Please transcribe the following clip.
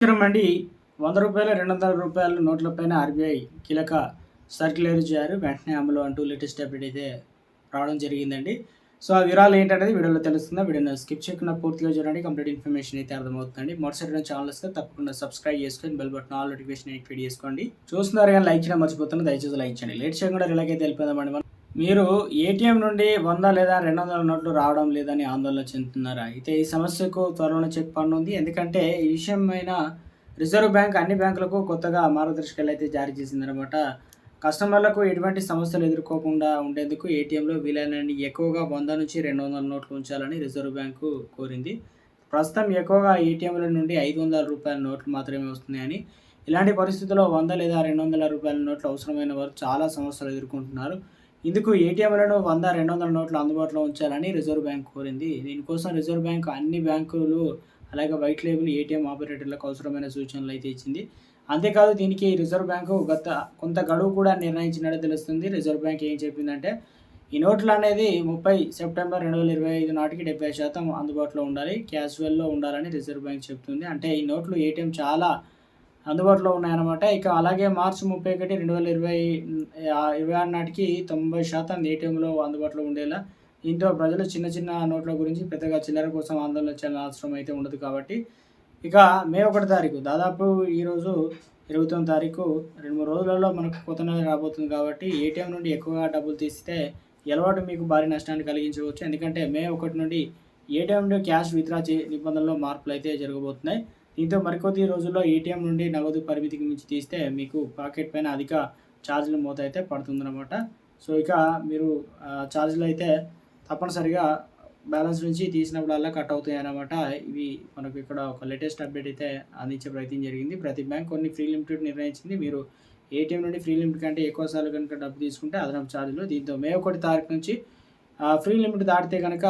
నమస్కారం అండి వంద రూపాయల రెండు వందల రూపాయల నోట్లపైన ఆర్బీఐ కీలక సర్క్యులర్ చేయారు వెంటనే అమలు అంటూ లేటెస్ట్ అప్డేట్ అయితే రావడం జరిగిందండి. సో ఆ వివరాలు ఏంటనేది వీడియోలో తెలుస్తుంది. వీడియోని స్కిప్ చేయకుండా పూర్తిగా చూడండి. కంప్లీట్ ఇన్ఫర్మేషన్ అయితే అర్థమవుతుందండి. మొదటిసారి ఛానల్ వస్తే తప్పకుండా సబ్స్క్రైబ్ చేసుకొని bell button all notification activate చేసుకోండి. చూస్తున్నారు కానీ లైక్ చేయడం మర్చిపోతున్నా దయచేసి లైక్ చేయండి. లేట్ చేయకుండా ఇలాగైతే వెళ్ళిపోదామండి మనం. మీరు ఏటీఎం నుండి వంద లేదా రెండు వందల నోట్లు రావడం లేదని ఆందోళన చెందుతున్నారా. అయితే ఈ సమస్యకు త్వరలోనే చెక్ పనుంది ఎందుకంటే ఈ విషయమైన రిజర్వ్ బ్యాంక్ అన్ని బ్యాంకులకు కొత్తగా మార్గదర్శకాలు అయితే జారీ చేసిందనమాట కస్టమర్లకు ఎటువంటి సమస్యలు ఎదుర్కోకుండా ఉండేందుకు ఏటీఎంలో వీలైనన్ని ఎక్కువగా వంద నుంచి రెండు వందల నోట్లు ఉంచాలని రిజర్వ్ బ్యాంకు కోరింది. ప్రస్తుతం ఎక్కువగా ఏటీఎంల నుండి ఐదు వందల రూపాయల నోట్లు మాత్రమే వస్తున్నాయని ఇలాంటి పరిస్థితుల్లో వంద లేదా రెండు వందల రూపాయల నోట్లు అవసరమైన వారు చాలా సమస్యలు ఎదుర్కొంటున్నారు. ఇందుకు ఏటీఎంలను వంద రెండు వందల నోట్లు అందుబాటులో ఉంచాలని రిజర్వ్ బ్యాంక్ కోరింది. దీనికోసం రిజర్వ్ బ్యాంక్ అన్ని బ్యాంకులు అలాగే వైట్ లేబుల్ ఏటీఎం ఆపరేటర్లకు అవసరమైన సూచనలు అయితే ఇచ్చింది. అంతేకాదు దీనికి రిజర్వ్ బ్యాంకు గత కొంత గడువు కూడా నిర్ణయించినట్టు తెలుస్తుంది. రిజర్వ్ బ్యాంక్ ఏం చెప్పిందంటే ఈ నోట్లు అనేది ముప్పై సెప్టెంబర్ రెండు వేల ఇరవై ఐదు నాటికి డెబ్బై శాతం అందుబాటులో ఉండాలి క్యాజువల్లో ఉండాలని రిజర్వ్ బ్యాంక్ చెప్తుంది. అంటే ఈ నోట్లు ఏటీఎం చాలా అందుబాటులో ఉన్నాయన్నమాట. ఇక అలాగే మార్చి ముప్పై ఒకటి రెండు వేల ఇరవై ఇరవై ఆరు నాటికి తొంభై శాతం ఏటీఎంలో అందుబాటులో ఉండేలా దీంతో ప్రజలు చిన్న చిన్న నోట్ల గురించి పెద్దగా చిల్లర కోసం ఆందోళన చేయాల్సిన అవసరం అయితే ఉండదు కాబట్టి. ఇక మే ఒకటి తారీఖు దాదాపు ఈరోజు ఇరవై తొమ్మిది తారీఖు రెండు మూడు రోజులలో మనకు కొత్త నెల రాబోతుంది కాబట్టి ఏటీఎం నుండి ఎక్కువగా డబ్బులు తీస్తే ఎలవాటు అలవాటు మీకు భారీ నష్టాన్ని కలిగించవచ్చు. ఎందుకంటే మే ఒకటి నుండి ఏటీఎం నుండి క్యాష్ విత్డ్రా చే నిబంధనలో మార్పులు అయితే జరగబోతున్నాయి. దీంతో మరికొద్ది రోజుల్లో ఏటీఎం నుండి నగదు పరిమితికి మించి తీస్తే మీకు పాకెట్ పైన అధిక ఛార్జీల మూత అయితే పడుతుందన్నమాట. సో ఇక మీరు ఛార్జీలు అయితే తప్పనిసరిగా బ్యాలెన్స్ నుంచి తీసినప్పుడల్లా కట్ అవుతాయి అన్నమాట ఇవి మనకు ఇక్కడ ఒక లేటెస్ట్ అప్డేట్ అయితే అందించే ప్రయత్నం జరిగింది. ప్రతి బ్యాంక్ కొన్ని ఫ్రీ లిమిటెడ్ నిర్ణయించింది. మీరు ఏటీఎం నుండి ఫ్రీ లిమిట్ కంటే ఎక్కువ సార్లు కనుక డబ్బు తీసుకుంటే అదనపు ఛార్జీలు. దీంతో మే ఒకటి తారీఖు నుంచి ఫ్రీ లిమిట్ దాటితే కనుక